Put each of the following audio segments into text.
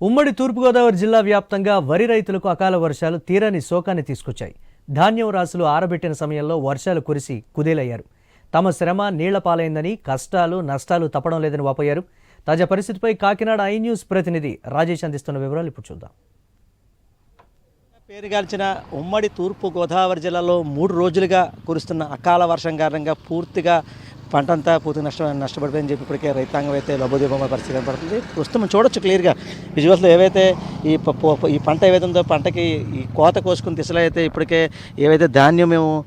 ఉమ్మడి తూర్పుగోదావరి జిల్లా వ్యాప్తంగా వరి రైతులకు అకాల వర్షాలు తీరని శోకాన్ని తీసుకొచ్చాయి. ధాన్యం రాసులు ఆరబెట్టిన సమయంలో వర్షాలు కురిసి కుదేలయ్యారు. తమ శ్రమ నీళ్ళ పాలైందని కష్టాలు నష్టాలు తప్పడం లేదని వాపోయారు. తాజా పరిస్థితిపై కాకినాడ ఐ న్యూస్ ప్రతినిధి రాజేష్ అందిస్తున్న వివరాలు ఇప్పుడు చూద్దాం. పేరుగాల్చిన ఉమ్మడి తూర్పు గోదావరి జిల్లాలో మూడు రోజులుగా కురుస్తున్న అకాల వర్షం కారణంగా పూర్తిగా పంట అంతా పూర్తిగా నష్ట నష్టపడిపోయిందని చెప్పి ఇప్పటికే రైతాంగం అయితే లభోదీపమ పరిస్థితి కనపడుతుంది. ప్రస్తుతం మనం చూడొచ్చు క్లియర్గా. విజువల్స్లో ఏవైతే ఈ ప- ఈ పంట ఏవైతే ఉందో పంటకి ఈ కోత కోసుకుని దిశలో అయితే ఇప్పటికే ఏవైతే ధాన్యం మేము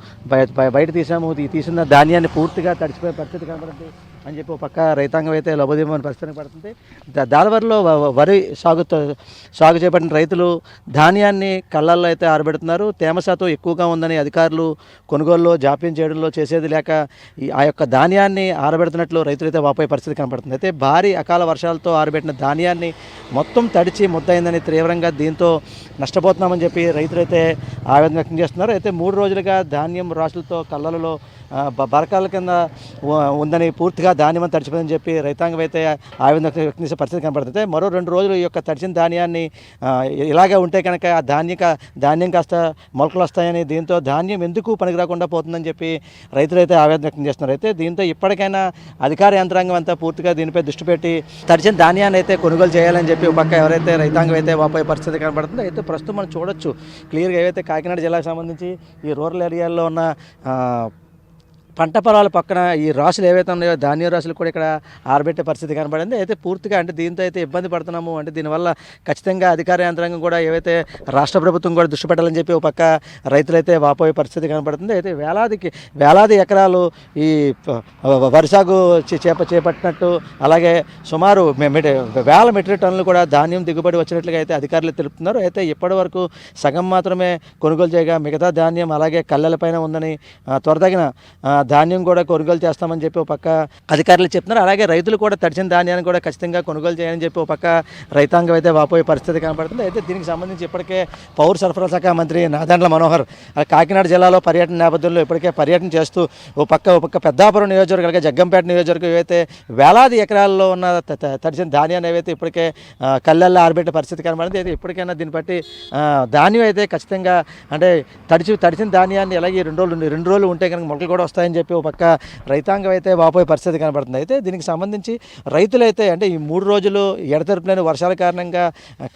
బయట తీసాము తీసిన ధాన్యాన్ని పూర్తిగా తడిచిపోయే పరిస్థితి కనపడుతుంది. అని చెప్పి ఒక పక్క రైతాంగం అయితే లభోదీపమైన పరిస్థితి పడుతుంది. దాదావరిలో వ- వరి సాగుతో సాగు చేపట్టిన రైతులు ధాన్యాన్ని కళ్ళల్లో అయితే ఆరబెడుతున్నారు. తేమ శాతం ఎక్కువగా ఉందని అధికారులు కొనుగోలులో జాప్యం చేయడంలో చేసేది లేక ఈ ఆ యొక్క ధాన్యాన్ని ఆరబెడుతున్నట్లు రైతులైతే వాపోయే పరిస్థితి కనపడుతుంది. అయితే భారీ అకాల వర్షాలతో ఆరబెట్టిన ధాన్యాన్ని మొత్తం తడిచి ముద్దయిందని తీవ్రంగా దీంతో నష్టపోతున్నామని చెప్పి రైతులైతే ఆవేదన వ్యక్తం చేస్తున్నారు. అయితే మూడు రోజులుగా ధాన్యం రాసులతో కళ్ళలలో బరకాల కింద ఉందని పూర్తిగా ధాన్యం అంతా తడిచిపోయిందని చెప్పి రైతాంగం అయితే ఆవేదన వ్యక్తం చేసే పరిస్థితి కనపడుతుంది మరో రెండు రోజులు ఈ యొక్క తడిచిన ధాన్యాన్ని ఇలాగే ఉంటే కనుక ఆ ధాన్యక ధాన్యం కాస్త మొలకలు వస్తాయని దీంతో ధాన్యం ఎందుకు పనికి రాకుండా పోతుందని చెప్పి రైతులు అయితే ఆవేదన వ్యక్తం చేస్తున్నారు. అయితే దీంతో ఇప్పటికైనా అధికార యంత్రాంగం అంతా పూర్తిగా దీనిపై దృష్టి పెట్టి తడిచిన ధాన్యాన్ని అయితే కొనుగోలు చేయాలని చెప్పి పక్క ఎవరైతే రైతాంగం అయితే వాపోయే పరిస్థితి కనబడుతుంది అయితే ప్రస్తుతం మనం చూడొచ్చు. క్లియర్గా ఏవైతే కాకినాడ జిల్లాకు సంబంధించి ఈ రూరల్ ఏరియాల్లో ఉన్న పంట పొలాల పక్కన ఈ రాసులు ఏవైతే ఉన్నాయో ధాన్య రాసులు కూడా ఇక్కడ ఆరబెట్టే పరిస్థితి కనబడింది. అయితే పూర్తిగా అంటే దీంతో అయితే ఇబ్బంది పడుతున్నాము. అంటే దీనివల్ల ఖచ్చితంగా అధికార యంత్రాంగం కూడా ఏవైతే రాష్ట్ర ప్రభుత్వం కూడా దృష్టి పెట్టాలని చెప్పి ఒక పక్క రైతులైతే వాపోయే పరిస్థితి కనబడుతుంది. అయితే వేలాదికి వేలాది ఎకరాలు ఈ వరి సాగు చే- చేప చేపట్టినట్టు అలాగే సుమారు వేల మెట్రిక్ టన్నులు కూడా ధాన్యం దిగుబడి వచ్చినట్లుగా అయితే అధికారులు తెలుపుతున్నారు. అయితే ఇప్పటి వరకు సగం మాత్రమే కొనుగోలు చేయగా మిగతా ధాన్యం అలాగే కళ్ళెలపైన ఉందని త్వరదగిన ధాన్యం కూడా కొనుగోలు చేస్తామని చెప్పి ఒక పక్క అధికారులు చెప్తున్నారు. అలాగే రైతులు కూడా తడిచిన ధాన్యాన్ని కూడా ఖచ్చితంగా కొనుగోలు చేయాలని చెప్పి ఒక పక్క రైతాంగం అయితే వాపోయే పరిస్థితి కనబడుతుంది. అయితే దీనికి సంబంధించి ఇప్పటికే పౌర సరఫరా శాఖ మంత్రి నాదండ్ల మనోహర్ కాకినాడ జిల్లాలో పర్యటన నేపథ్యంలో ఇప్పటికే పర్యటన చేస్తూ ఓ పక్క ఓ పక్క పెద్దాపురం నియోజకవర్గం అలాగే జగ్గంపేట నియోజకవర్గం ఏవైతే వేలాది ఎకరాల్లో ఉన్న తడిచిన ధాన్యాన్ని ఏవైతే ఇప్పటికే కళ్ళల్లో ఆరబెట్టే పరిస్థితి కనబడింది అయితే ఇప్పటికైనా దీన్ని బట్టి ధాన్యం అయితే ఖచ్చితంగా అంటే తడిచి తడిచిన ధాన్యాన్ని అలాగే రెండు రోజులు రెండు రోజులు ఉంటే కనుక మొక్కలు కూడా వస్తాయని చెప్పి ఒక పక్క రైతాంగం అయితే వాపోయే పరిస్థితి కనబడుతుంది. అయితే దీనికి సంబంధించి రైతులైతే అంటే ఈ మూడు రోజులు ఎడతెరపులేని వర్షాల కారణంగా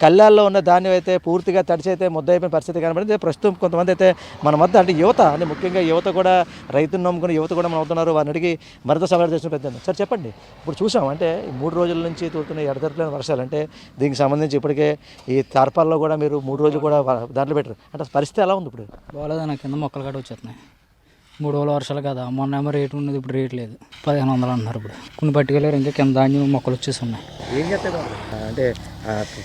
కళ్ళాల్లో ఉన్న ధాన్యం అయితే పూర్తిగా తడిచి అయితే ముద్దయిపోయిన పరిస్థితి కనబడింది. ప్రస్తుతం కొంతమంది అయితే మన మధ్య అంటే యువత అంటే ముఖ్యంగా యువత కూడా రైతును నమ్ముకుని యువత కూడా మనం అవుతున్నారు వారిని అడిగి మరింత సవాలు చేసిన పెద్ద సార్ చెప్పండి ఇప్పుడు చూసాం అంటే ఈ మూడు రోజుల నుంచి తూరుతున్న ఎడతెరపులేని వర్షాలు అంటే దీనికి సంబంధించి ఇప్పటికే ఈ తార్పాల్లో కూడా మీరు మూడు రోజులు కూడా దాంట్లో పెట్టారు. అంటే పరిస్థితి ఎలా ఉంది ఇప్పుడు? బాగాలేదన్న కింద మొక్కలు కూడా వచ్చేస్తున్నాయి. మూడు రోజుల వర్షాలు కదా. మొన్న ఏమో రేటు ఉన్నది ఇప్పుడు రేట్ లేదు. పదిహేను వందలు అంటున్నారు ఇప్పుడు. కొన్ని పట్టుకెళ్ళారు ఇంకా కింద ధాన్యం మొక్కలు వచ్చేసి ఉన్నాయి ఏం చేస్తే అంటే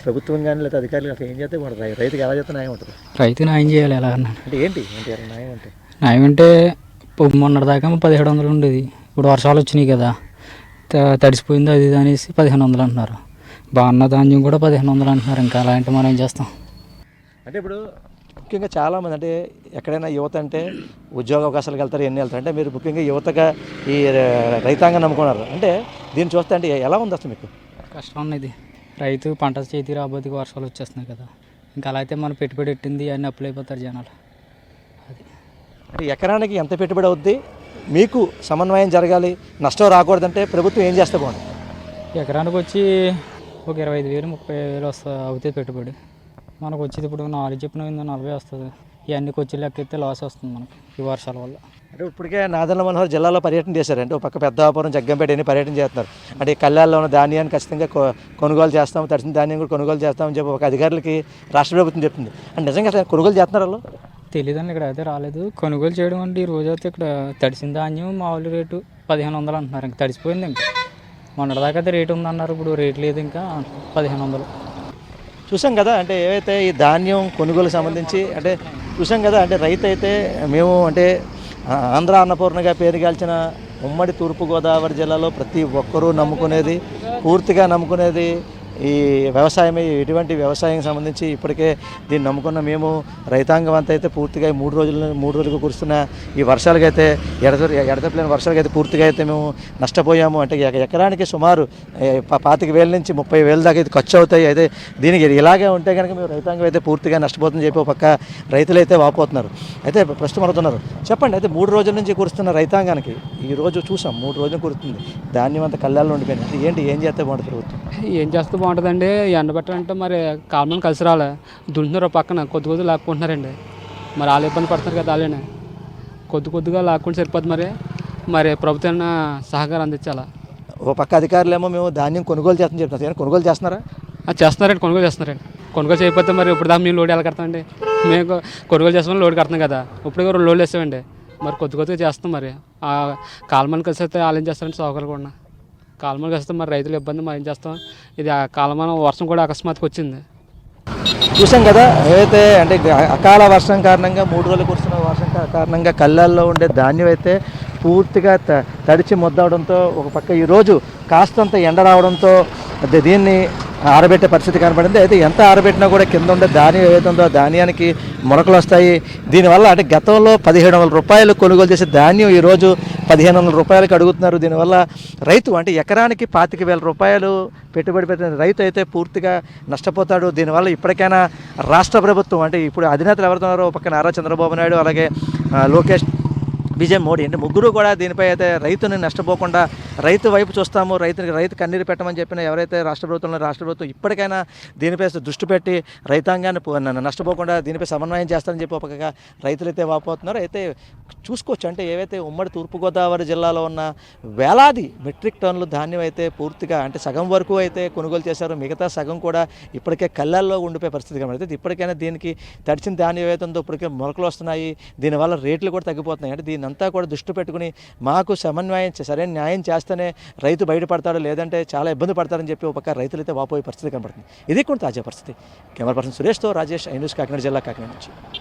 ప్రభుత్వం కానీ లేదా అధికారులు అసలు ఏం చేస్తే బాగుంటుంది? రైతుకి ఎలా చేస్తే న్యాయం ఉంటుంది? రైతు న్యాయం చేయాలి ఎలా అంటే ఏంటి? న్యాయం అంటే? న్యాయం అంటే మొన్నటిదాకా పదిహేడు వందలు ఉండేది. ఇప్పుడు వర్షాలు వచ్చినాయి కదా. తడిసిపోయింది అది ఇది అనేసి పదిహేను వందలు అంటున్నారు. బాగున్న ధాన్యం కూడా పదిహేను వందలు అంటున్నారు. ఇంకా అలా అంటే మనం ఏం చేస్తాం? అంటే ఇప్పుడు ముఖ్యంగా చాలామంది అంటే ఎక్కడైనా యువత అంటే ఉద్యోగ అవకాశాలకు వెళ్తారు ఎన్ని వెళ్తారు? అంటే మీరు ముఖ్యంగా యువతగా ఈ రైతాంగం నమ్ముకున్నారు. అంటే దీన్ని చూస్తే అంటే ఎలా ఉంది అసలు మీకు? కష్టం ఉన్నది రైతు పంట చేతి రాబోతుకి వర్షాలు వచ్చేస్తున్నాయి కదా. ఇంకా అలా అయితే మనం పెట్టుబడి పెట్టింది అన్నీ అప్పులు అయిపోతారు జనాలు. అది. అంటే ఎకరానికి ఎంత పెట్టుబడి అవుద్ది? మీకు సమన్వయం జరగాలి నష్టం రాకూడదంటే ప్రభుత్వం ఏం చేస్తే బాగుంటుంది? ఎకరానికి వచ్చి ఒక ఇరవై ఐదు వేలు ముప్పై వేలు వస్తా అవుతుంది పెట్టుబడి. మనకు వచ్చేది ఇప్పుడు నాలుగు చెప్పిన నలభై వస్తుంది. ఇవన్నీ వచ్చి లెక్క ఎత్తే లాస్ వస్తుంది మనకి ఈ వర్షాల వల్ల. అంటే ఇప్పటికే నాదన్న మనోహర్ జిల్లాలో పర్యటన చేశారు. అంటే ఒక పక్క పెద్దాపురం జగ్గంపేట అన్ని పర్యటన చేస్తున్నారు. అంటే ఈ కళ్యాణలో ఉన్న ధాన్యాన్ని ఖచ్చితంగా కొనుగోలు చేస్తాం తడిసిన ధాన్యం కూడా కొనుగోలు చేస్తామని చెప్పి ఒక అధికారులకి రాష్ట్ర ప్రభుత్వం చెప్తుంది. అంటే నిజంగా అసలు కొనుగోలు చేస్తున్నారు వాళ్ళు? తెలియదండి ఇక్కడ అయితే రాలేదు. కొనుగోలు చేయడం అంటే ఈ రోజు అయితే ఇక్కడ తడిసిన ధాన్యం మామూలు రేటు పదిహేను వందలు అంటున్నారు. ఇంకా తడిసిపోయింది ఇంకా. మొన్నటిదాకా అయితే రేటు ఉందన్నారు. ఇప్పుడు రేట్ లేదు ఇంకా. పదిహేను వందలు. చూసాం కదా అంటే ఏవైతే ఈ ధాన్యం కొనుగోలు సంబంధించి అంటే చూసాం కదా అంటే రైతు అయితే మేము అంటే ఆంధ్ర అన్నపూర్ణగా పేరుగాల్చిన ఉమ్మడి తూర్పుగోదావరి జిల్లాలో ప్రతి ఒక్కరూ నమ్ముకునేది పూర్తిగా నమ్ముకునేది ఈ వ్యవసాయం ఎటువంటి వ్యవసాయం సంబంధించి ఇప్పటికే దీన్ని నమ్ముకున్న మేము రైతాంగం అంతా అయితే పూర్తిగా మూడు రోజులు మూడు రోజులు కురుస్తున్న ఈ వర్షాలకైతే ఎడత ఎడతలేని వర్షాలకైతే పూర్తిగా అయితే మేము నష్టపోయాము. అంటే ఎక- ఎకరానికి సుమారు పాతిక వేల నుంచి ముప్పై వేల దాకా అయితే ఖర్చు అవుతాయి అయితే దీనికి ఇలాగే ఉంటే కనుక మేము రైతాంగం అయితే పూర్తిగా నష్టపోతుందని చెప్పి పక్క రైతులు అయితే వాపోతున్నారు. అయితే ప్రస్తుతం అడుగుతున్నారు చెప్పండి అయితే మూడు రోజుల నుంచి కురుస్తున్న రైతాంగానికి ఈ రోజు చూసాం మూడు రోజులు కురుతుంది ధాన్యం అంతా కళ్ళల్లో ఉండిపోయింది. ఏంటి ఏం చేస్తే బాగుంటుంది ప్రభుత్వం? ఏం చేస్తే బాగుంటుందండి. ఎండబెట్టాలంటే మరి కాలం కలిసి రాలే. దుంటున్నారు పక్కన కొద్ది కొద్దిగా లాక్కుంటున్నారండి. మరి వాళ్ళు ఇబ్బంది పడుతున్నారు కదా వాళ్ళని. కొద్ది కొద్దిగా లాక్కుంటే సరిపోద్ది మరి. మరి ప్రభుత్వం సహకారం అందించాలా? ఓ పక్క అధికారులేమో మేము ధాన్యం కొనుగోలు చేస్తామని చెప్తున్నారు. కానీ కొనుగోలు చేస్తున్నారా? చేస్తున్నారండి. కొనుగోలు చేస్తున్నారండి. కొనుగోలు చేయకపోతే మరి ఇప్పుడు దాకా మేము లోడ్ ఎలా కడతామండి? మేము కొనుగోలు చేస్తామని లోడ్ కడతాం కదా. ఇప్పుడు రెండు లోడ్లు వేసామండి మరి కొద్ది కొద్దిగా చేస్తాం మరి. ఆ కాలమని కలిసి అయితే వాళ్ళు ఏం చేస్తారంటే సౌకర్యాలు కూడా కాలమని కలిస్తే మరి రైతులు ఇబ్బంది మరి ఏం చేస్తాం? ఇది ఆ కాలమాన వర్షం కూడా అకస్మాత్తుగా వచ్చింది. చూసాం కదా ఏదైతే అంటే అకాల వర్షం కారణంగా మూడు రోజులు కురుస్తున్న వర్షం కారణంగా కళ్ళల్లో ఉండే ధాన్యం అయితే పూర్తిగా త- తడిచి ముద్దవడంతో ఒక పక్క ఈరోజు కాస్తంత ఎండ రావడంతో దీన్ని ఆరబెట్టే పరిస్థితి కనబడింది. అయితే ఎంత ఆరబెట్టినా కూడా కింద ఉండే ధాన్యం ఏదైతే ఉందో ధాన్యానికి మొలకలు వస్తాయి. దీనివల్ల అంటే గతంలో పదిహేడు వందల రూపాయలు కొనుగోలు చేసే ధాన్యం ఈరోజు పదిహేను వందల రూపాయలకి అడుగుతున్నారు. దీనివల్ల రైతు అంటే ఎకరానికి పాతిక వేల రూపాయలు పెట్టుబడి పెట్టిన రైతు అయితే పూర్తిగా నష్టపోతాడు. దీనివల్ల ఇప్పటికైనా రాష్ట్ర ప్రభుత్వం అంటే ఇప్పుడు అధినేతలు ఎవరుతున్నారో ఒక పక్క నారా చంద్రబాబు నాయుడు అలాగే లోకేష్ విజయ్ మోడీ. అంటే ముగ్గురు కూడా దీనిపై అయితే రైతుని నష్టపోకుండా రైతు వైపు చూస్తాము రైతునికి రైతు కన్నీరు పెట్టమని చెప్పిన ఎవరైతే రాష్ట్ర ప్రభుత్వంలో రాష్ట్ర ప్రభుత్వం ఇప్పటికైనా దీనిపై దృష్టి పెట్టి రైతాంగాన్ని నష్టపోకుండా దీనిపై సమన్వయం చేస్తారని చెప్పి ఒక రైతులు అయితే వాపోతున్నారు. అయితే చూసుకోవచ్చు అంటే ఏవైతే ఉమ్మడి తూర్పుగోదావరి జిల్లాలో ఉన్న వేలాది మెట్రిక్ టన్నులు ధాన్యం అయితే పూర్తిగా అంటే సగం వరకు అయితే కొనుగోలు చేశారు మిగతా సగం కూడా ఇప్పటికే కళ్ళల్లో ఉండిపోయే పరిస్థితి కనబడుతుంది. ఇప్పటికైనా దీనికి తడిచిన ధాన్యం ఏవైతే ఉందో ఇప్పటికే మొలకలు వస్తున్నాయి దీనివల్ల రేట్లు కూడా తగ్గిపోతున్నాయి. అంటే దీన్ని అంతా కూడా దృష్టి పెట్టుకుని మాకు సమన్వయం సరైన న్యాయం చేస్తేనే రైతు బయటపడతాడు లేదంటే చాలా ఇబ్బంది పడతారని చెప్పి ఒక పక్క రైతులు అయితే వాపోయే పరిస్థితి కనబడుతుంది. ఇది కూడా తాజా పరిస్థితి. కెమెరా పర్సన్ సురేష్తో రాజేష్ ఐ న్యూస్ కాకినాడ జిల్లా కాకినాడ నుంచి.